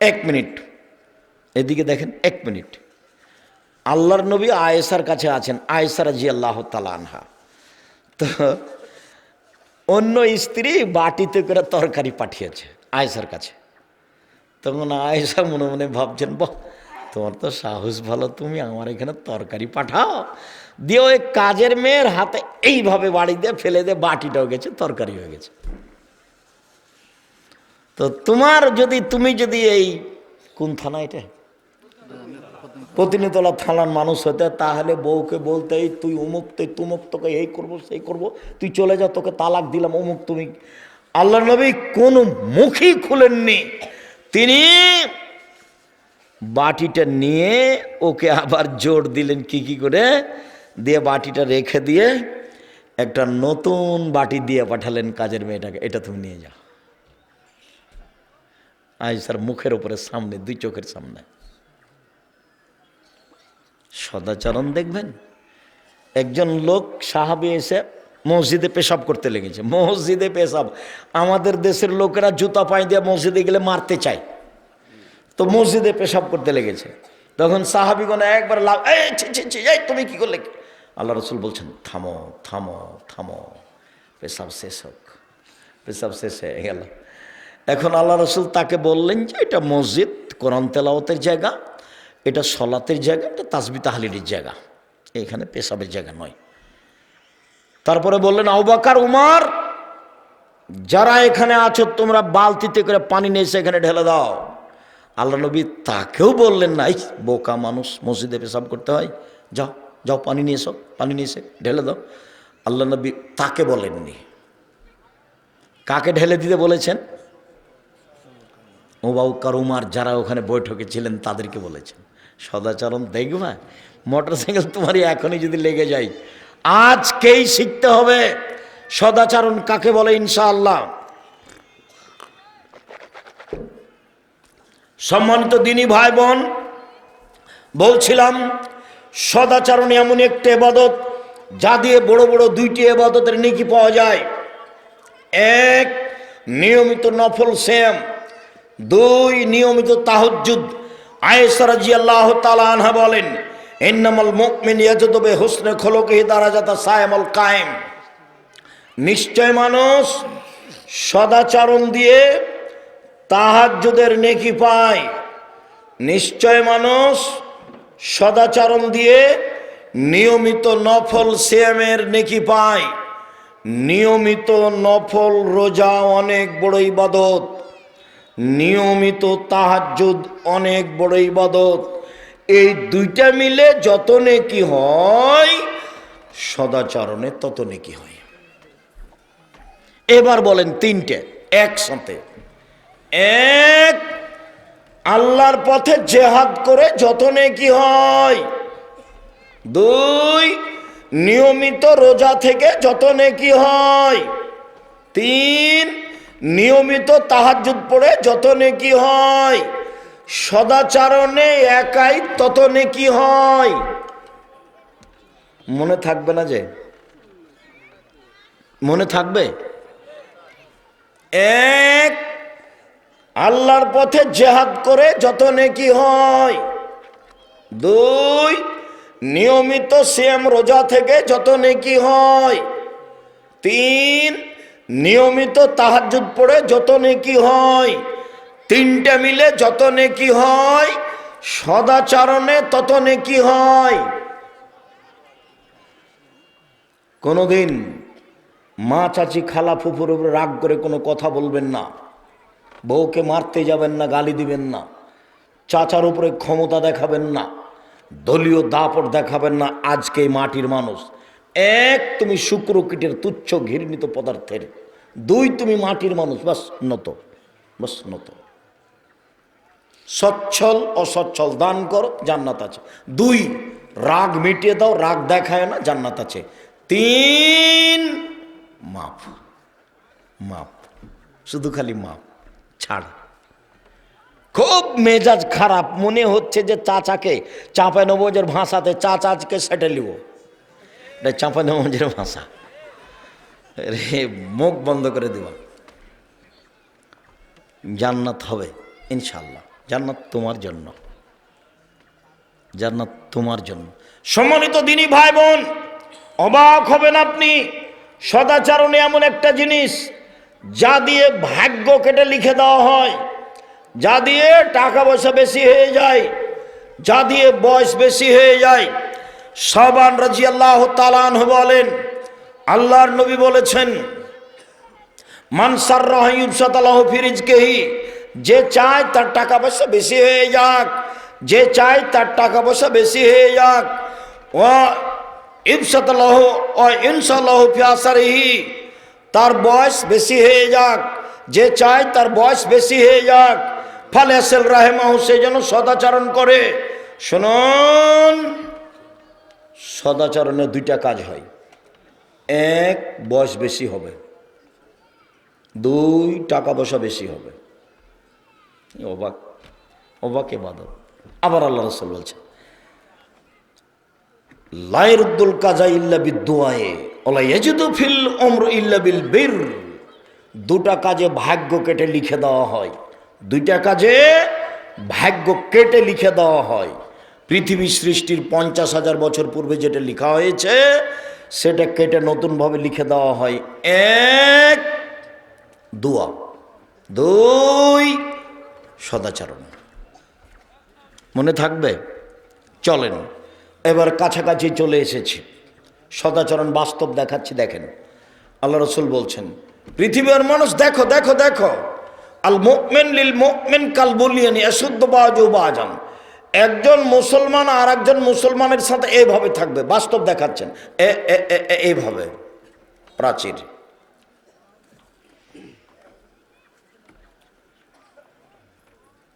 এক মিনিট। এদিকে দেখেন, এক মিনিট। আল্লাহর নবী আয়েসার কাছে আছেন আয়েসার জি আল্লাহ আনহা। তো অন্য স্ত্রী বাটিতে করে তরকারি পাঠিয়েছে আয়েসার কাছে। তখন আয়েসা মনে মনে ভাবছেন, বাহ, তোমার তো সাহস ভালো, তুমি আমার এখানে তরকারি পাঠাও। দিয়ে ওই কাজের মেয়ের হাতে এইভাবে বাড়ি দিয়ে ফেলে দিয়ে বাটিটাও গেছে তরকারি হয়ে গেছে। তো তোমার যদি, তুমি যদি এই, কোন থানা এটা? প্রতিনিতলা থানার মানুষ হতে, তাহলে বউকে বলতে, এই তুই অমুক, তুই তুমুক, তোকে এই করব, সেই করব, তুই চলে যা, তোকে তালাক দিলাম, অমুক, তুমি। আল্লাহ নবী কোন মুখই খুলেননি। তিনি বাটিটা নিয়ে ওকে আবার জোর দিলেন কি কি করে? দিয়ে বাটিটা রেখে দিয়ে একটা নতুন বাটি দিয়ে পাঠালেন কাজের মেয়েটাকে, এটা তুমি নিয়ে যাও। আজ স্যার মুখের উপরে সামনে, দুই চোখের সামনে। সদাচরণ দেখবেন, একজন লোক সাহাবি এসে মসজিদে পেশাব করতে লেগেছে। মসজিদে পেশাব, আমাদের দেশের লোকেরা জুতা পায়ে দিয়ে মসজিদে গেলে মারতে চায়। তো মসজিদে পেশাব করতে লেগেছে। তখন সাহাবিগণ একবার লাভ এই এই, তুমি কি করলে? আল্লাহ রসুল বলছেন, থামো থামো থামো, পেশাব শেষ হোক, পেশাব শেষ হয়ে গেল। এখন আল্লাহ রসুল তাকে বললেন যে এটা মসজিদ, কোরআন তেলাওতের জায়গা, এটা সলাতের জায়গা, এটা তাসবি তাহালির জায়গা। এখানে পেশাবের জায়গা নয়। তারপরে বললেন আউবাকার উমার, যারা এখানে আছো, তোমরা বালতিতে করে পানি নিয়ে এখানে ঢেলে দাও। আল্লাহ নবী তাকেও বললেন না "এই বোকা মানুষ, মসজিদে পেশাব করতে হয়। যাও যাও পানি নিয়ে এসো, পানি নিয়ে এসে ঢেলে দাও। আল্লাহ নবী তাকে বলেননি। কাকে ঢেলে দিতে বলেছেন? ওবাউকার উমার যারা ওখানে বৈঠকে ছিলেন তাদেরকে বলেছেন, সদাচরণ দেখবা মোটর সাইকেল তোমারই এখনই যদি লেগে যায়, আজকেই শিখতে হবে সদাচরণ কাকে বলে ইনশাআল্লাহ? সম্মানিত দিনী ভাই বোন বলছিলাম, সদাচরণ এমন একটি এবাদত যা দিয়ে বড় বড় দুইটি এবাদতের নেকি পাওয়া যায়। এক, নিয়মিত নফল শ্যাম। দুই নিয়মিত তাহজ্জুদ। আয়েসরাজি আল্লাহ আনহা বলেন এন্নামাল মুকমিন ইয়াজুদবে হুসনে খোলকে দারাজাতা সায়ামল কায়েম। নিশ্চয় মানুষ সদাচরণ দিয়ে তাহাজ্জুদের নেকি পায়। নিশ্চয় মানুষ সদাচরণ দিয়ে নিয়মিত নফল সিয়ামের নেকি পায়। নিয়মিত নফল রোজা অনেক বড় ইবাদত। নিয়মিত তাহাজ্জুদ অনেক বড় ইবাদত। এই দুইটা মিলে যত নেকি হয়, সদাচরণে তত নেকি হয়। এবার বলেন তিনটে, একসাথে। এক, আল্লাহর পথে জেহাদ করে যত নেকি হয়। দুই, নিয়মিত রোজা থেকে যত নেকি হয়। তিন নিয়মিত তাহাজুদ পড়ে যত নেকি হয়, সদাচারণে একাই তত নেকি হয়। মনে থাকবে না যে? মনে থাকবে? এক, আল্লাহর পথে জেহাদ করে যত নেকি হয়। দুই, নিয়মিত শ্যাম রোজা থেকে যত নেকি হয়। তিন নিয়মিত তাহাজুদ পড়ে যত নেকি হয়, তিনটা মিলে যত নেকি হয়, সদাচারণে তত নেকি হয়। কোনোদিন মা চাচি খালা ফুফুর উপরে রাগ করে কোনো কথা বলবেন না, বউকে মারতে যাবেন না, গালি দিবেন না, চাচার উপরে ক্ষমতা দেখাবেন না, দলীয় দাপট দেখাবেন না আজকে মাটির মানুষ। এক তুমি শুক্র কীটের তুচ্ছ ঘৃণিত পদার্থের দুই তুমি মাটির মানুষ, বাস নত বাস নত। সচ্ছল, অসচ্ছল, দান করো, জান্নাত আছে। দুই, রাগ মিটিয়ে দাও, রাগ দেখায় না, জান্নাত আছে। তিন, মাপ মাপ, শুধু খালি মাপ, ছাড়। খুব মেজাজ খারাপ, মনে হচ্ছে যে চাচাকে চাপা নবজের ভাষাতে চাচাকে সেটে লিব এটা চাপা নবজের ভাষা। রে, মুখ বন্ধ করে দেওয়া জান্নাত হবে ইনশাল্লাহ জান্নাত তোমার জন্য। জান্নাত তোমার জন্য। সম্মানিত দিনী ভাই বোন অবাক হবেন আপনি, সদাচারণে এমন একটা জিনিস, যা দিয়ে ভাগ্য কেটে লিখে দেওয়া হয়, যা দিয়ে টাকা পয়সা বেশি হয়ে যায়, যা দিয়ে বয়স বেশি হয়ে যায়। সাবান রাজি আল্লাহ তালান বলেন আল্লাহর নবী বলেছেন মানসার রহিউসাতালাহ ফিরিজকেহি যে চায় তার টাকা পয়সা বেশি হয়ে যাক, যে চায় তার টাকা পয়সা বেশি হয়ে যাক। ও ইবসাতালাহ ও ইনসাল্লাহ ফিয়াসারিহি তার বয়স বেশি হয়ে যাক, যে চায় তার বয়স বেশি হয়ে যাক। ফলে আসেল রাহেমাহু, সে যেন সদাচরণ করে। শুনুন, সদাচরণে দুইটা কাজ হয়। এক বয়স বেশি হবে। দুই টাকা পয়সা বেশি হবে। অবাক, অবাকে এবাদত আবার আল্লাহ রসুল বলছে লাইরুদ্দুল কাজা ইল্লা বিদুয়ায়ে ওলা ইয়াজিদু ফিল উমর ইল্লা বিল বীর। দুটা কাজে ভাগ্য কেটে লিখে দেওয়া হয়। দুইটা কাজে ভাগ্য কেটে লিখে দেওয়া হয়। পৃথিবী সৃষ্টির পঞ্চাশ হাজার বছর পূর্বে যেটা লেখা হয়েছে সেটা কেটে নতুনভাবে লিখে দেওয়া হয়। এক, দোয়া। দুই, সদাচরণ। মনে থাকবে? চলেন, এবার কাছাকাছি চলে এসেছি। সদাচরণ বাস্তব দেখাচ্ছি, দেখেন। আল্লাহ রসুল বলছেন, পৃথিবীর মানুষ, দেখো দেখো দেখো। আল মোকমেন লিল মোকমেন কাল বলিয়ান এসুদ্ধ বাজু বাজান। একজন মুসলমান আর একজন মুসলমানের সাথে এইভাবে থাকবে। বাস্তব দেখাচ্ছেন। এইভাবে। প্রাচীর।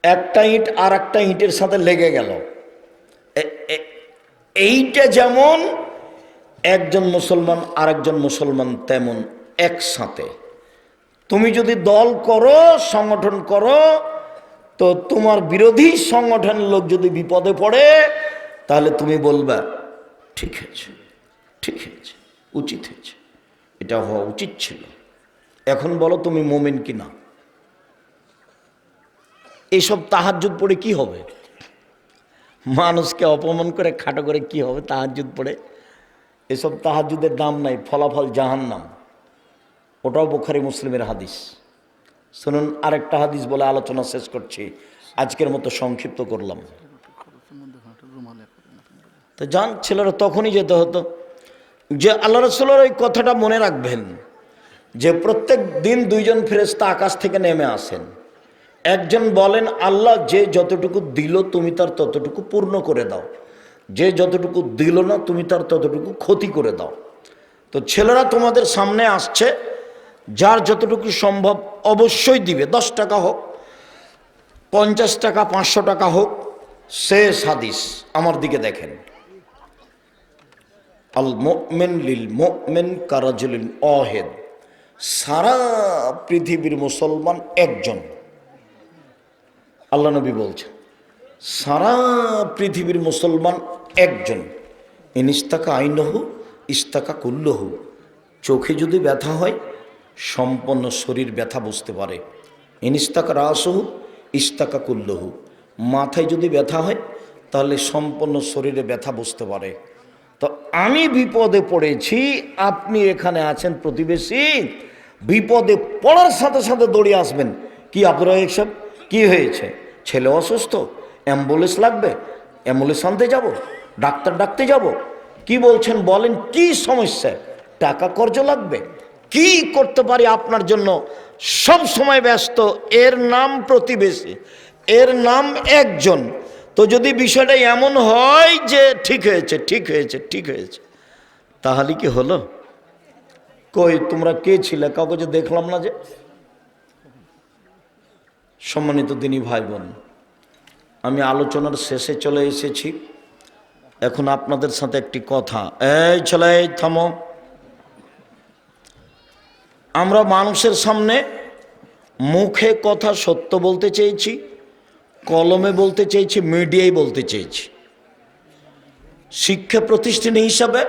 একটা ইঁট আর একটা ইঁটের সাথে লেগে গেল। এইটা যেমন একজন মুসলমান আর একজন মুসলমান তেমন একসাথে। তুমি যদি দল করো, সংগঠন করো তো তোমার বিরোধী সংগঠনের লোক যদি বিপদে পড়ে, তাহলে তুমি বলবা, ঠিক হয়েছে ঠিক হয়েছে, উচিত হয়েছে। এটা হওয়া উচিত ছিল। এখন বলো তুমি মোমেন কি না এইসব তাহাজুদ পড়ে কি হবে? মানুষকে অপমান করে, খাটো করে কি হবে তাহাজুদ পড়ে? এসব তাহাজুদের দাম নাই, ফলাফল জাহান্নাম। ওটাও বোখারি, মুসলিমের হাদিস। শুনুন, আরেকটা হাদিস বলে আলোচনা শেষ করছি। আজকের মতো সংক্ষিপ্ত করলাম। তো যান ছেলেরা তখনই যেতে হতো যে আল্লাহ রসুলের ওই কথাটা মনে রাখবেন যে প্রত্যেক দিন দুইজন ফেরেস্তা আকাশ থেকে নেমে আসেন। একজন বলেন, আল্লাহ যে যতটুকু দিল তুমি তার ততটুকু পূর্ণ করে দাও। যে যতটুকু দিল না তুমি তার ততটুকু ক্ষতি করে দাও। তো ছেলেরা তোমাদের সামনে আসছে যার যতটুকু সম্ভব অবশ্যই দিবে, দশ টাকা হোক, পঞ্চাশ টাকা, পাঁচশো টাকা হোক শেষ হাদিস আমার দিকে দেখেন। আল মোমেন লিল মোমেন কারাজুলিন অহেদ সারা পৃথিবীর মুসলমান একজন। আল্লাহ নবী বলছেন, সারা পৃথিবীর মুসলমান একজন। ইনিস্তাকা আইনহু, ইস্তাকা কুল্লহু। চোখে যদি ব্যথা হয় সম্পন্ন শরীর ব্যথা বুঝতে পারে। ইনিস্তাকা রাসহু ইস্তাকা কুল্লহু। মাথায় যদি ব্যথা হয়, তাহলে সম্পন্ন শরীরে ব্যথা বুঝতে পারে। তো আমি বিপদে পড়েছি, আপনি এখানে আছেন প্রতিবেশী, বিপদে পড়ার সাথে সাথে দৌড়ে আসবেন। কি আপনারা এইসব কি হয়েছে? ছেলে অসুস্থ, অ্যাম্বুলেন্স লাগবে, অ্যাম্বুলেন্স আনতে যাব, ডাক্তার ডাকতে যাব। কি বলছেন বলেন, কি সমস্যা? টাকা কর্জ লাগবে কি করতে পারি আপনার জন্য? সব সময় ব্যস্ত, এর নাম প্রতিবেশী, এর নাম একজন। তো যদি বিষয়টা এমন হয় যে ঠিক হয়েছে ঠিক হয়েছে ঠিক হয়েছে, তাহলে কি হলো? কই, তোমরা কে ছিলে? কাউকে যে দেখলাম না যে? সম্মানিত দিনী ভাই বোন আমি আলোচনার শেষে চলে এসেছি। এখন আপনাদের সাথে একটি কথা। এই ছেলে থামো। আমরা মানুষের সামনে মুখে কথা সত্য বলতে চেয়েছি, কলমে বলতে চেয়েছি, মিডিয়ায় বলতে চেয়েছি। শিক্ষা প্রতিষ্ঠান হিসাবে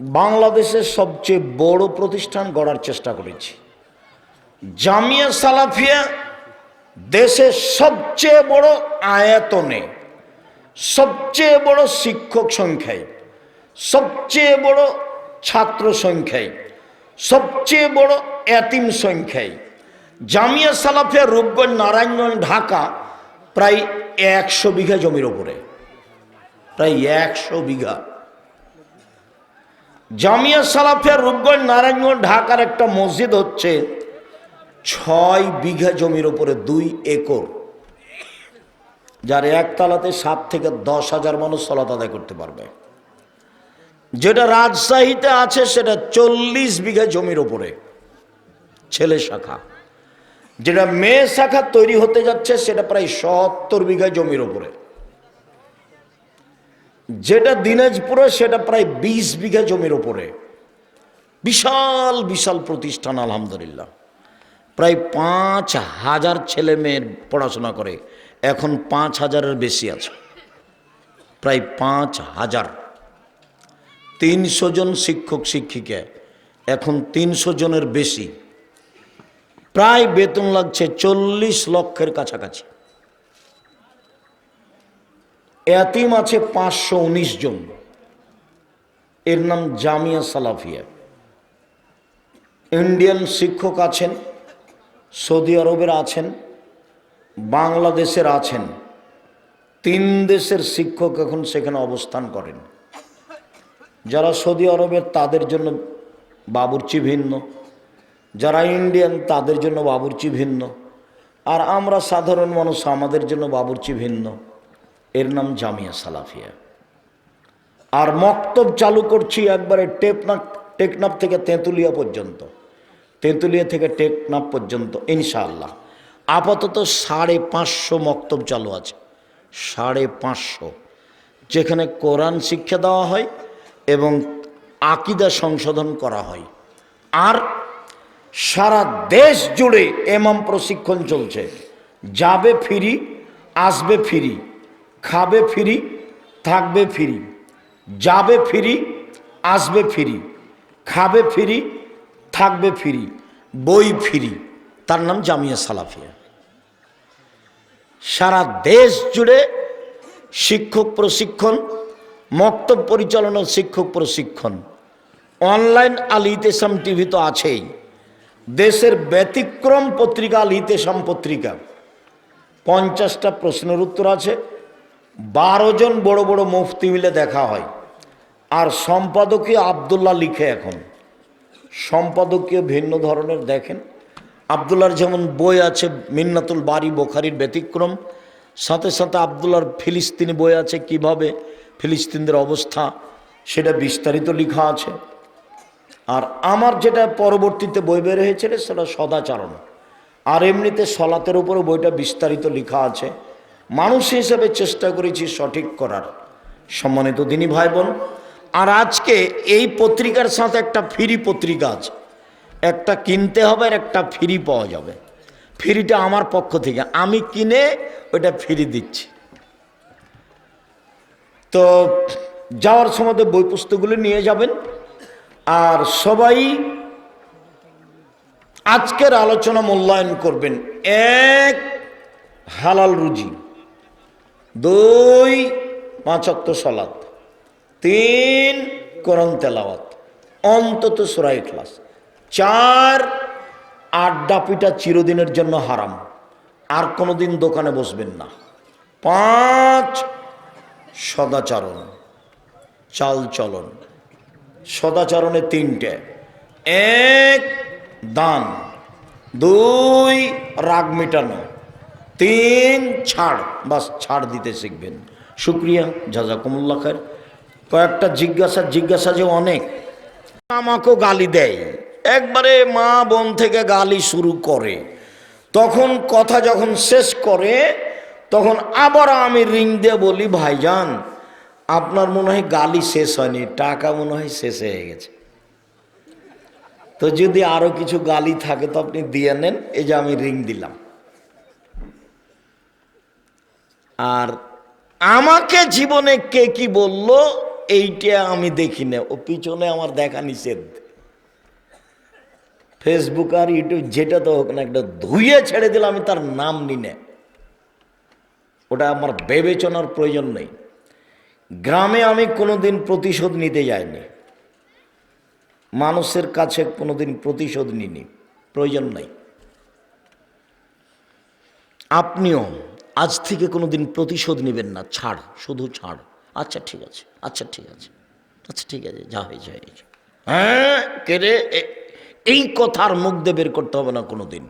বাংলাদেশের সবচেয়ে বড় প্রতিষ্ঠান গড়ার চেষ্টা করেছি। জামিয়া সালাফিয়া দেশের সবচেয়ে বড় আয়তনে, সবচেয়ে বড় শিক্ষক সংখ্যায়, সবচেয়ে বড় ছাত্র সংখ্যায় সবচেয়ে বড় এতিম সংখ্যায় জামিয়া সালাফিয়া রূপগঞ্জ, নারায়ণগঞ্জ, ঢাকা প্রায় একশো বিঘা জমির ওপরে। প্রায় একশো বিঘা। জামিয়া সালাফিয়া রূপগঞ্জ, নারায়ণগঞ্জ, ঢাকার একটা মসজিদ হচ্ছে ছয় বিঘা জমির ওপরে দুই একর। যার একতলাতে সাত থেকে দশ হাজার মানুষ সলাত আদায় করতে পারবে। যেটা রাজশাহীতে আছে সেটা চল্লিশ বিঘা জমির ওপরে ছেলে শাখা। যেটা মেয়ে শাখা তৈরি হতে যাচ্ছে সেটা প্রায় সত্তর বিঘা জমির ওপরে যেটা দিনাজপুরে সেটা প্রায় বিশ বিঘা জমির ওপরে বিশাল বিশাল প্রতিষ্ঠান, আলহামদুলিল্লাহ। প্রায় পাঁচ হাজার ছেলে মেয়ের পড়াশোনা করে। এখন পাঁচ হাজারের বেশি আছে। প্রায় পাঁচ হাজার। তিনশো জন শিক্ষক, শিক্ষিকা, এখন তিনশো জনের বেশি। প্রায় বেতন লাগছে চল্লিশ লক্ষের কাছাকাছি। এতিম আছে পাঁচশো উনিশ জন। এর নাম জামিয়া সালাফিয়া। ইন্ডিয়ান শিক্ষক আছেন, সৌদি আরবের আছেন, বাংলাদেশের আছেন। তিন দেশের শিক্ষক এখন সেখানে অবস্থান করেন। যারা সৌদি আরবের তাদের জন্য বাবুর্চি ভিন্ন, যারা ইন্ডিয়ান তাদের জন্য বাবুর্চি ভিন্ন, আর আমরা সাধারণ মানুষ আমাদের জন্য বাবুর্চি ভিন্ন। এর নাম জামিয়া সালাফিয়া। আর মক্তব চালু করছি একবারে টেপনাপ টেকনাপ থেকে তেঁতুলিয়া পর্যন্ত। তেঁতুলিয়া থেকে টেকনাপ পর্যন্ত, ইনশাআল্লাহ। আপাতত সাড়ে পাঁচশো মক্তব চালু আছে। সাড়ে পাঁচশো। যেখানে কোরআন শিক্ষা দেওয়া হয় এবং আকিদা সংশোধন করা হয়। আর সারা দেশ জুড়ে এমাম প্রশিক্ষণ চলছে। যাবে ফিরি, আসবে ফিরি, খাবে ফিরি, থাকবে ফিরি, যাবে ফিরি, আসবে ফিরি, খাবে ফিরি, থাকবে ফিরি, বই ফিরি। তার নাম জামিয়া সালাফিয়া। সারা দেশ জুড়ে শিক্ষক প্রশিক্ষণ মক্তব পরিচালনার শিক্ষক প্রশিক্ষণ। অনলাইন আল ইতেসাম টিভি তো আছেই। দেশের ব্যতিক্রম পত্রিকা আল ইতেসাম পত্রিকা। পঞ্চাশটা প্রশ্নের উত্তর আছে। বারো জন বড় বড় মুফতি মিলে দেখা হয়। আর সম্পাদকীয় আবদুল্লাহ লিখে এখন। সম্পাদকীয় ভিন্ন ধরনের দেখেন। আবদুল্লার যেমন বই আছে মিন্নাতুল বাড়ি বোখারির ব্যতিক্রম। সাথে সাথে আবদুল্লার ফিলিস্তিনি বই আছে কীভাবে ফিলিস্তিনদের অবস্থা, সেটা বিস্তারিত লেখা আছে। আর আমার যেটা পরবর্তীতে বই বের হয়েছিল সেটা সদাচরণ। আর এমনিতে সলাতের উপরে বইটা বিস্তারিত লেখা আছে। মানুষ হিসেবে চেষ্টা করেছি সঠিক করার। সম্মানিত দিনী ভাই বোন আর আজকে এই পত্রিকার সাথে একটা ফ্রি পত্রিকা আছে। একটা কিনতে হবে আর একটা ফ্রি পাওয়া যাবে। ফ্রিটা আমার পক্ষ থেকে। আমি কিনে ওটা ফ্রি দিচ্ছি। তো যাওয়ার সময় বই পুস্তকগুলো নিয়ে যাবেন। আর সবাই আজকের আলোচনা মূল্যায়ন করবেন। এক, হালাল রুজি। দুই পাঁচাত্ত সলাত। তিন করন তেলাওয়াত। অন্তত সুরাই ক্লাস চার, আড্ডা পিটা চিরদিনের জন্য হারাম। আর কোনোদিন দোকানে বসবেন না। পাঁচ সদাচরণ চাল চলন সদাচরণে তিনটে। এক, দান। দুই, রাগ মেটানো। তিন, ছাড়। বাস, ছাড় দিতে শিখবেন। শুক্রিয়া জাজাকুমুল্লা খার কয়েকটা জিজ্ঞাসা জিজ্ঞাসা যে অনেক। আমাকেও গালি দেয়। একবারে মা বোন থেকে গালি শুরু করে। তখন কথা যখন শেষ করে তখন আবার আমি রিং দিয়ে বলি, ভাইজান, আপনার মনে হয় গালি শেষ হয়নি, টাকা মনে হয় শেষ হয়ে গেছে। তো যদি আরও কিছু গালি থাকে তো আপনি দিয়ে নেন, এই যে আমি রিং দিলাম। আর আমাকে জীবনে কে কি বলল, এইটা আমি দেখি না। ও পিছনে আমার দেখা নিষেধ। ফেসবুক আর ইউটিউব যেটা তো হোক না একটা ধুয়ে ছেড়ে দিলে আমি তার নাম নিনে ওটা আমার বিবেচনার প্রয়োজন নেই। গ্রামে আমি কোনোদিন প্রতিশোধ নিতে যাইনি। মানুষের কাছে কোনোদিন প্রতিশোধ নিনি প্রয়োজন নাই। আপনিও আজ থেকে কোনোদিন প্রতিশোধ নেবেন না। ছাড়, শুধু ছাড়। আচ্ছা ঠিক আছে আচ্ছা ঠিক আছে। আচ্ছা ঠিক আছে, যা হয়েছে হয়েছে। হ্যাঁ এ- এই কথার মুখ দিয়ে বের করতে হবে না কোনোদিন।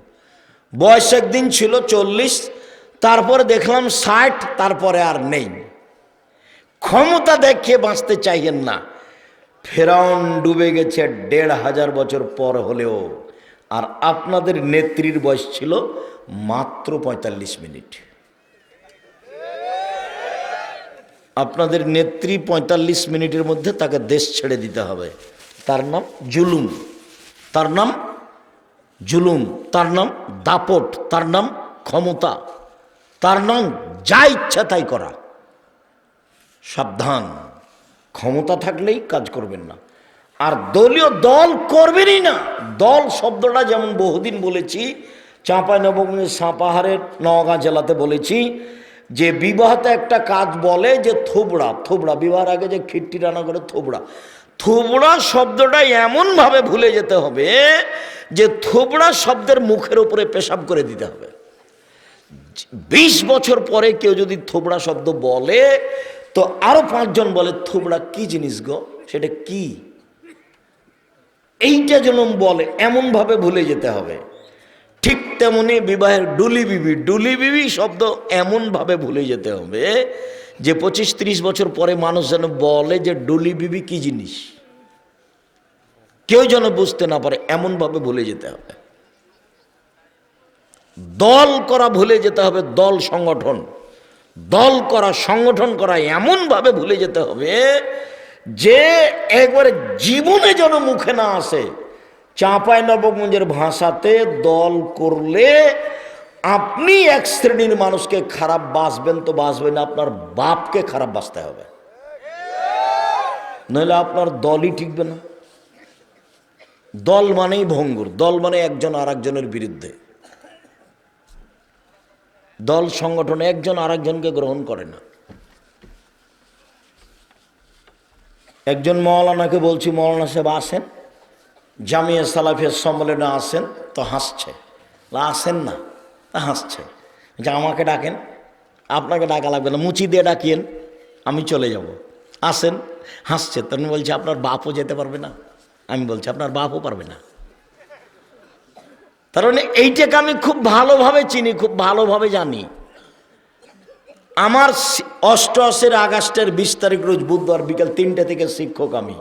বয়স একদিন ছিল চল্লিশ তারপরে দেখলাম ষাট, তারপরে আর নেই। ক্ষমতা দেখিয়ে বাঁচতে চাইছেন না। ফেরাউন ডুবে গেছে দেড় হাজার বছর পর হলেও। আর আপনাদের নেত্রীর বয়স ছিল মাত্র পঁয়তাল্লিশ মিনিট। আপনাদের নেত্রী পঁয়তাল্লিশ মিনিটের মধ্যে তাকে দেশ ছেড়ে দিতে হবে। তার নাম জুলুম। তার নাম জুলুম। তার নাম দাপট। তার নাম ক্ষমতা। তার নাম যা ইচ্ছা তাই করা। সাবধান। ক্ষমতা থাকলেই কাজ করবেন না। আর দলীয় দল করবেনই না। দল শব্দটা যেমন বহুদিন বলেছি, চাঁপাই নবগঞ্জের সাঁপাহারের নওগাঁ জেলাতে বলেছি, যে বিবাহতে একটা কাজ বলে যে থোবড়া থোবড়া, বিবাহের আগে যে খিট্টি রান্না করে থোবড়া। থোবড়া শব্দটা এমনভাবে ভুলে যেতে হবে যে থোবড়া শব্দের মুখের উপরে পেশাব করে দিতে হবে। বিশ বছর পরে কেউ যদি থোবড়া শব্দ বলে, তো আরও পাঁচজন বলে, থোবড়া কি জিনিস গো? সেটা কি? এইটা যেন বলে, এমনভাবে ভুলে যেতে হবে। ঠিক তেমনি বিবাহের ডুলি বিবি ডুলি বিবি শব্দ এমনভাবে ভুলে যেতে হবে যে পঁচিশ ত্রিশ বছর পরে মানুষ যেন বলে যে ডুলি বিবি কি জিনিস। কেউ যেন বুঝতে না পারে, এমনভাবে ভুলে যেতে হবে। দল করা ভুলে যেতে হবে, দল সংগঠন। দল করা, সংগঠন করা এমনভাবে ভুলে যেতে হবে যে একবারে জীবনে যেন মুখে না আসে। চাঁপায় নবগঞ্জের ভাষাতে দল করলে আপনি এক শ্রেণির মানুষকে খারাপ বাসবেন তো বাসবেন আপনার বাপকে খারাপ বাসতে হবে। নইলে আপনার দলই টিকবে না। দল মানেই ভঙ্গুর, দল মানে একজন আর একজনের বিরুদ্ধে। দল, সংগঠন, একজন আরেকজনকে গ্রহণ করে না। একজন মৌলানাকে বলছি, মৌলানা সাহেব আসেন। জামিয়া সালাফিয়ার সম্মেলনে আসেন, তো হাসছে। আসেন না, তা হাসছে। যে আমাকে ডাকেন, আপনাকে ডাকা লাগবে না, মুচি দিয়ে ডাকিয়েন, আমি চলে যাব। আসেন, হাসছে। তখন বলছে, আপনার বাপও যেতে পারবে না। আমি বলছি, আপনার বাপও পারবে না। তার মানে এইটাকে আমি খুব ভালোভাবে চিনি, খুব ভালোভাবে জানি। আমার অষ্টআশির আগস্টের বিশ তারিখ রোজ বুধবার বিকাল তিনটে থেকে শিক্ষক আমি।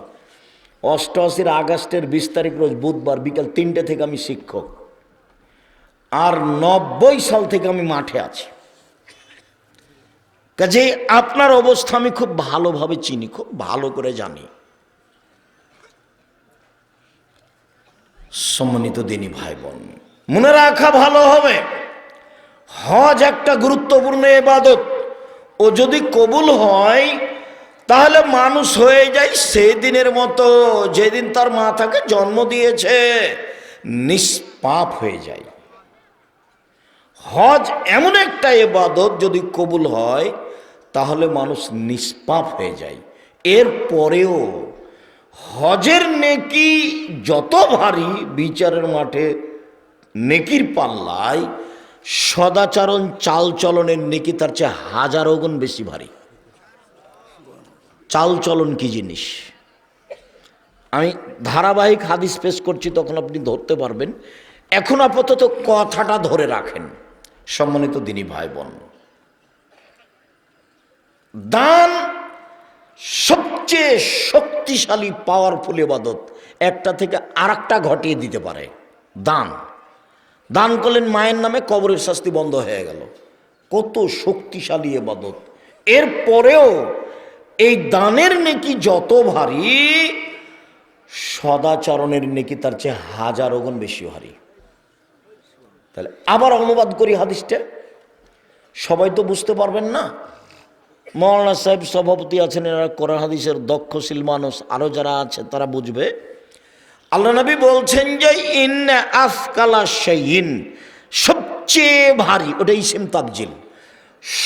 অষ্টআশির আগস্টের বিশ তারিখ রোজ বুধবার বিকাল তিনটে থেকে আমি শিক্ষক। আর নব্বই সাল থেকে আমি মাঠে আছি। কাজে আপনার অবস্থা আমি খুব ভালোভাবে চিনি, খুব ভালো করে জানি। সম্মানিত দিনী ভাই বোন মনে রাখা ভালো হবে। হজ একটা গুরুত্বপূর্ণ এবাদত ও যদি কবুল হয়, তাহলে মানুষ হয়ে যায় সেই দিনের মতো, যেদিন তার মা তাকে জন্ম দিয়েছে, নিষ্পাপ হয়ে যায়। হজ এমন একটা এবাদত যদি কবুল হয়, তাহলে মানুষ নিষ্পাপ হয়ে যায়। এর পরেও হজের নেকি যত ভারী বিচারের মাঠে নেকির পাল্লায়, সদাচরণ চালচলনের নেকি তার চেয়ে হাজারো গুণ বেশি ভারী। চালচলন কি জিনিস? আমি ধারাবাহিক হাদিস পেশ করছি, তখন আপনি ধরতে পারবেন। এখন আপাতত কথাটা ধরে রাখেন, সম্মানিত দিনী ভাই বোন দান সবচেয়ে শক্তিশালী পাওয়ারফুল এবাদত একটা থেকে আরেকটা ঘটিয়ে দিতে পারে। দান। দান করলেন মায়ের নামে কবরের শাস্তি বন্ধ হয়ে গেল। কত শক্তিশালী এবাদত এরপরেও এই দানের নেকি যত ভারী, সদাচরণের নেকি তার চেয়ে হাজারো গুণ বেশি ভারী। তাহলে আবার অনুবাদ করি হাদিসটা? সবাই তো বুঝতে পারবেন না? মৌলানা সাহেব সভাপতি আছেন এরা কোরআন হাদিসের দক্ষ দক্ষশীল মানুষ আরও যারা আছে, তারা বুঝবে। আল্লাহ নবী বলছেন যে ইন আফকালা শাইইন সবচেয়ে ভারী ওটা ইসিম তাবজিল।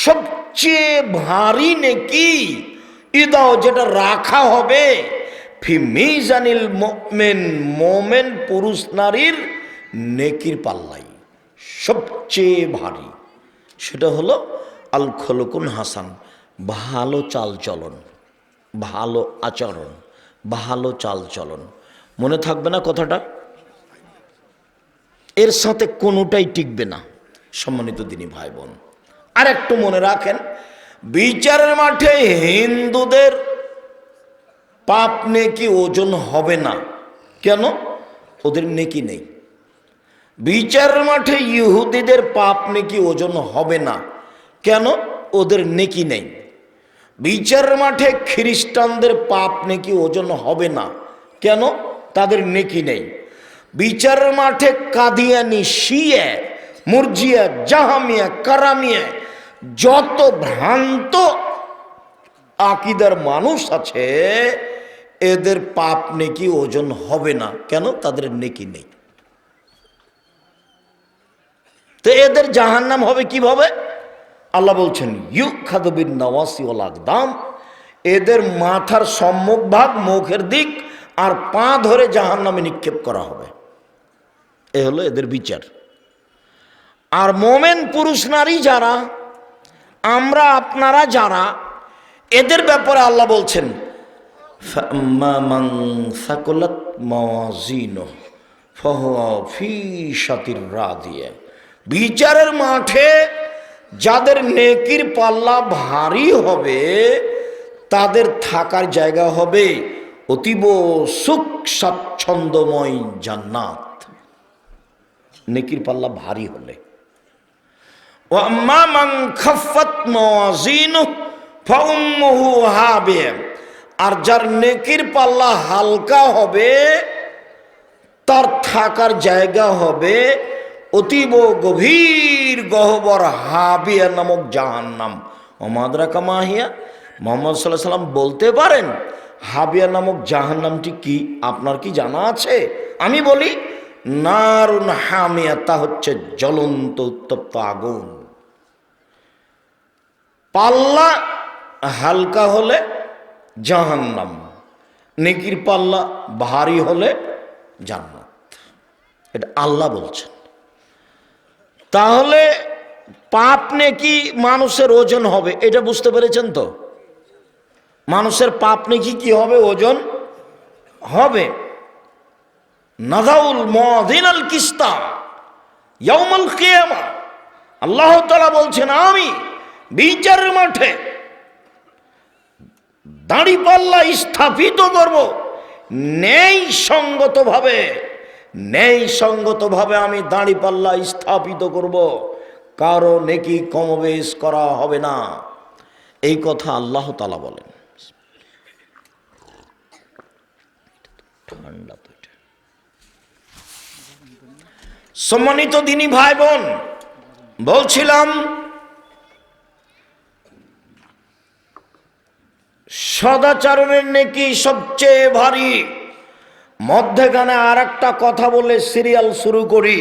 সবচেয়ে ভারী নেকি ইদাও যেটা রাখা হবে, ফি মিজানিল মোমেন মোমেন পুরুষ নারীর নেকির পাল্লাই সবচেয়ে ভারী। সেটা হলো আল খলকুন হাসান। ভালো চালচলন ভালো আচরণ, ভালো চালচলন মনে থাকবে না কথাটা? এর সাথে কোনোটাই টিকবে না, সম্মানিত দিনী ভাই বোন আর একটু মনে রাখেন, বিচারের মাঠে হিন্দুদের পাপ নেকি ওজন হবে না। কেন? ওদের নেকি নেই। বিচারের মাঠে ইহুদিদের পাপ নেকি ওজন হবে না। কেন? ওদের নেকি নেই। বিচারের মাঠে খ্রিস্টানদের পাপ নেকি ওজন হবে না। কেন? তাদের নেকি নেই। বিচার মাঠে কাদিয়ানি, শিয়ে, মুরজিয়া, জাহামিয়া, কারামিয়া যত ভ্রান্ত আকিদার মানুষ আছে, এদের পাপ নেকি ওজন হবে না। কেন? তাদের নেকি নেই। তো এদের জাহান্নাম হবে কীভাবে? আল্লাহ বলছেন ইউক খাদবিন নওয়াসি আকদাম এদের মাথার সম্মুখ ভাগ মুখের দিক আর পা ধরে জাহান নামে নিক্ষেপ করা হবে। এ হলো এদের বিচার। আর মোমেন পুরুষ নারী যারা, আমরা আপনারা যারা, এদের ব্যাপারে আল্লাহ বলছেন সাকুলত ফি সাতির রাদিয়া বিচারের মাঠে যাদের নেকির পাল্লা ভারী হবে, তাদের থাকার জায়গা হবে অতীব সুখ স্বাচ্ছন্দ্যময় জান্নাত। নেকির পাল্লা ভারী হলে। আর যার নেকির পাল্লা হালকা হবে, তার থাকার জায়গা হবে অতীব গভীর গহবর হাবিয়া নামক জাহান্নাম। ওমাদরা কামাহিয়া মোহাম্মদ সাল্লাহ সাল্লাম বলতে পারেন, হাবিয়া নামক জাহান্নামটি কি? আপনার কি জানা আছে? আমি বলি, নারুন হামিয়া, তা হচ্ছে জ্বলন্ত উত্তপ্ত আগুন। পাল্লা হালকা হলে জাহান্নাম, নেকির পাল্লা ভারী হলে জান্নাত। এটা আল্লাহ বলছেন। তাহলে পাপ নেকি মানুষের ওজন হবে, এটা বুঝতে পেরেছেন তো? মানুষের পাপ নেকি কি হবে, ওজন হবে? নাজাউল মদিনাল কিস্তা, ইয়াউমাল কিয়ামা। আল্লাহ তাআলা বলছেন, আমি বিচারের মাঠে দাড়ি পাল্লা স্থাপিত করব নেই সঙ্গতভাবে নেই সঙ্গতভাবে আমি দাড়ি পাল্লা স্থাপিত করব। কারও নেকি কমবেশ করা হবে না। এই কথা আল্লাহ তালা বলেন। সম্মানিত দিনী ভাই বোন বলছিলাম, সদাচরণের নেকি সবচেয়ে ভারী মধ্যেখানে আর একটা কথা বলে সিরিয়াল শুরু করি।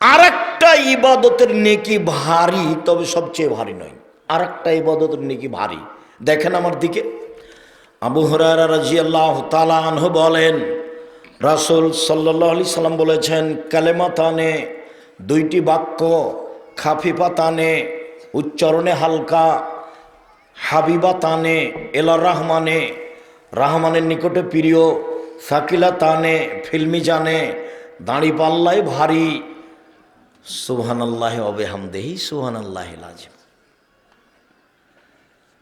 আর একটা ইবাদতের নেকি ভারী, তবে সবচেয়ে ভারী নয়। আর একটা ইবাদতের নেকি ভারী। দেখেন আমার দিকে। আবু হরারা রাজি আল্লাহ তালাহ বলেন, রাসুল সাল্লাহ আলি সাল্লাম বলেছেন, কালেমাতানে দুইটি বাক্য খাফিফা তানে উচ্চারণে হালকা হাবিবা তানে এলা রাহমানে, রাহমানের নিকটে প্রিয় সাকিলা তানে, ফিল্মি জানে, দাঁড়ি পাল্লাই ভারী। সুবহান আল্লাহ অবে হামদেহি সুবহান আল্লাহ আজিম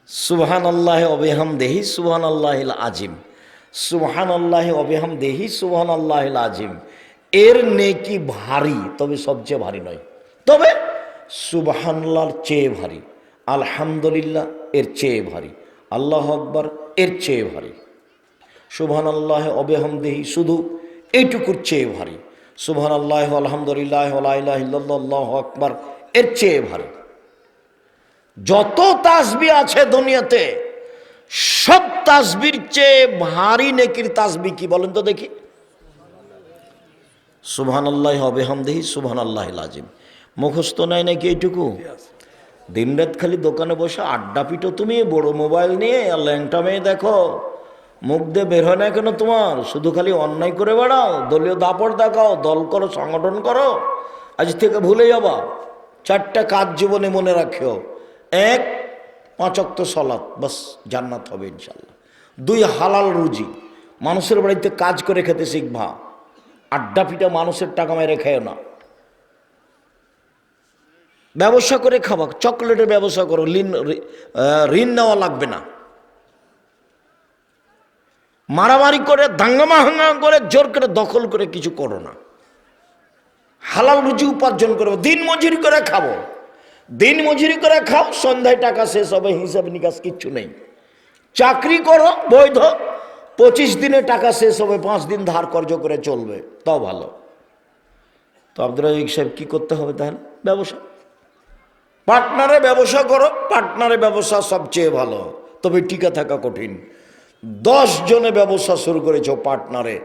সুবহান আল্লাহ অবে হামদেহি সুবহান আল্লাহ আজিম সুবহান আল্লাহ অবে হামদেহি সুবহান আল্লাহ আজিম এর নেকি ভারী, তবে সবচেয়ে ভারী নয়। তবে সুবহানাল্লাহর চেয়ে ভারী। আলহামদুলিল্লাহ, এর চেয়ে ভারী। আল্লাহ আকবর, এর চেয়ে ভারী। সুবহান আল্লাহ অবেহামদেহি শুধু এইটুকুর চেয়ে ভারী। সুবহান আল্লাহ আলহামদুলিল্লাহ আকবর, এর চেয়ে ভারী। যত তাসবি আছে দুনিয়াতে, সব তাসবির চেয়ে ভারী নেকির তাসবি কি বলেন তো দেখি। সুবহান আল্লাহ হবে হামদেহি সুবহান আল্লাহ লাজিম। মুখস্থ নাই নাকি এইটুকু? দিনরাত খালি দোকানে বসে আড্ডা পিটো তুমি, বড় মোবাইল নিয়ে আর ল্যাংটা মেয়ে দেখো। মুখ দিয়ে বের হয় না কেন তোমার? শুধু খালি অন্যায় করে বেড়াও, দলীয় দাপট দেখাও, দল করো, সংগঠন করো। আজ থেকে ভুলে যাবা। চারটা কাজ জীবনে মনে রাখিও। এক পাঁচক্ত সলাৎ বাস জান্নাত হবে ইনশাল্লাহ দুই, হালাল রুজি। মানুষের বাড়িতে কাজ করে খেতে শিখবা। আড্ডা পিটা মানুষের টাকা মেরে খেয়েও না। ব্যবসা করে খাবা। চকলেটের ব্যবসা করো ঋণ ঋণ নেওয়া লাগবে না। মারামারি করে দাঙ্গামা হাঙ্গামা করে, জোর করে দখল করে কিছু করো না। হালাল রুজি উপার্জন করব, দিন মজুরি করে খাব। দিন মজুরি করে খাও, সন্ধ্যায় টাকা শেষ হবে, হিসাব নিকাশ কিচ্ছু নেই। চাকরি করো, বৈধ, পঁচিশ দিনে টাকা শেষ হবে, পাঁচ দিন ধার কর্য করে চলবে, তাও ভালো। তো আব্দুল রাজিক সাহেব, কী করতে হবে তাহলে? ব্যবসা। পার্টনারে ব্যবসা করো, পার্টনারে ব্যবসা সবচেয়ে ভালো, তবে টিকে থাকা কঠিন। দশ জনে ব্যবসা শুরু করেছ পার্টনারে।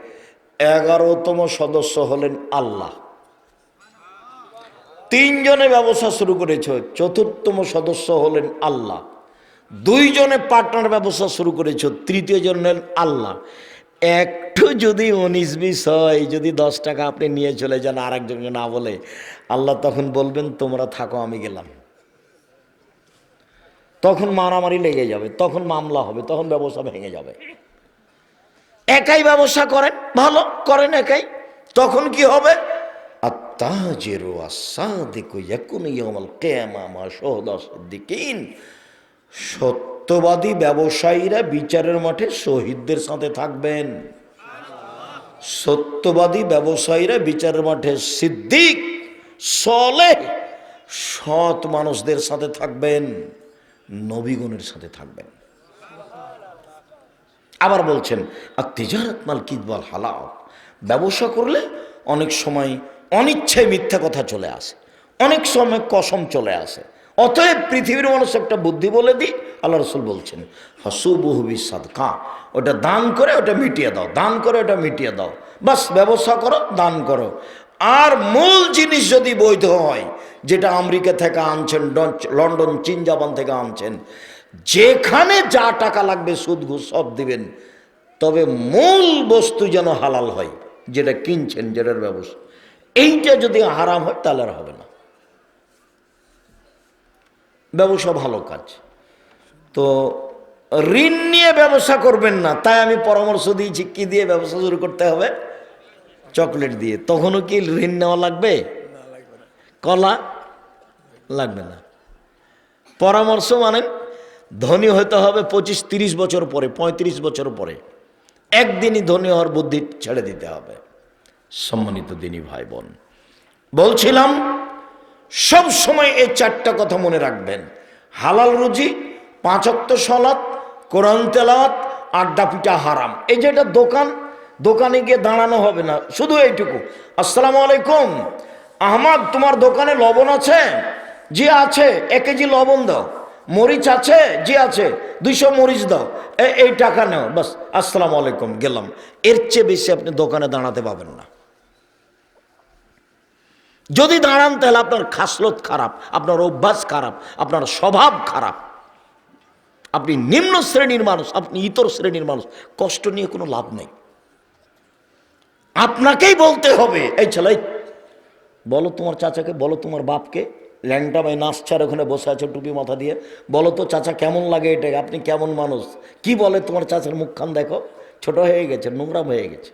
এগারোতম সদস্য হলেন আল্লাহ। তিনজনে ব্যবসা শুরু করেছ, চতুর্থম সদস্য হলেন আল্লাহ। দুইজনে পার্টনার ব্যবসা শুরু করেছ, তৃতীয় জন হলেন আল্লাহ। একটু যদি উনিশ বিশ হয়, যদি দশ টাকা আপনি নিয়ে চলে যান আর একজনকে না বলে, আল্লাহ তখন বলবেন, তোমরা থাকো, আমি গেলাম। তখন মারামারি লেগে যাবে, তখন মামলা হবে, তখন ব্যবসা ভেঙে যাবে। একাই ব্যবসা করেন, ভালো করেন একাই, তখন কি হবে? আত্মাজেরো সত্যবাদী ব্যবসায়ীরা বিচারের মাঠে শহীদদের সাথে থাকবেন। সত্যবাদী ব্যবসায়ীরা বিচারের মাঠে সিদ্দিক সলে সৎ মানুষদের সাথে থাকবেন। নবীগণের সাথে থাকবেন। আবার বলছেন আর তিজারত মাল কিদবাল হালাও ব্যবসা করলে অনেক সময় অনিচ্ছায় মিথ্যা কথা চলে আসে, অনেক সময় কসম চলে আসে। অতএব পৃথিবীর মানুষ একটা বুদ্ধি বলে দিই, আল্লাহ রসুল বলছেন হসুবহুবি সাদকা ওটা দান করে, ওটা মিটিয়ে দাও, দান করে, ওটা মিটিয়ে দাও। বাস, ব্যবসা করো, দান করো। আর মূল জিনিস যদি বৈধ হয়, যেটা আমেরিকা থেকে আনছেন লন্ডন, চীন, জাপান থেকে আনছেন, যেখানে যা টাকা লাগবে সুদ ঘুষ সব দিবেন, তবে মূল বস্তু যেন হালাল হয়, যেটা কিনছেন, যেটার ব্যবস্থা এইটা যদি হারাম হয়, তাহলে আর হবে না। ব্যবসা ভালো কাজ। তো ঋণ নিয়ে ব্যবসা করবেন না, তাই আমি পরামর্শ দিয়েছি, কি দিয়ে ব্যবসা শুরু করতে হবে? চকলেট দিয়ে, তখনও কি ঋণ নেওয়া লাগবে? কলা লাগবে না। পরামর্শ মানেন, ধনী হতে হবে পঁচিশ তিরিশ বছর পরে, পঁয়ত্রিশ বছর পরে। একদিনই ধনী হওয়ার বুদ্ধি ছেড়ে দিতে হবে। সম্মানিত দিনী ভাই বোন বলছিলাম, সব সময় এই চারটা কথা মনে রাখবেন। হালাল রুজি পাঁচক্ত সলাৎ কোরআন তেলাওয়াত, আড্ডা পিঠা হারাম। এই যে এটা দোকান দোকানে গিয়ে দাঁড়ানো হবে না, শুধু এইটুকু। আসসালামু আলাইকুম। আহমদ, তোমার দোকানে লবণ আছে? জি আছে, এক কেজি লবণ দাও। মরিচ আছে? জি আছে, দুইশো মরিচ দাও। এই টাকা নাও, বাস, আসসালামু আলাইকুম, গেলাম। এর চেয়ে বেশি আপনি দোকানে দাঁড়াতে পাবেন না। যদি দাঁড়ান, তাহলে আপনার খাসলত খারাপ, আপনার অভ্যাস খারাপ, আপনার স্বভাব খারাপ। আপনি নিম্ন শ্রেণির মানুষ, আপনি ইতর শ্রেণির মানুষ, কষ্ট নিয়ে কোনো লাভ নেই। আপনাকেই বলতে হবে। এই ছেলে, বলো তোমার চাচাকে, বলো তোমার বাপকে, ল্যাংটা ভাই নাচছার ওখানে বসে আছে টুপি মাথা দিয়ে। বলো তো চাচা কেমন লাগে এটাকে আপনি কেমন মানুষ? কি বলে তোমার চাচার মুখখান দেখো? ছোট হয়ে গেছে, নোংরাম হয়ে গেছে।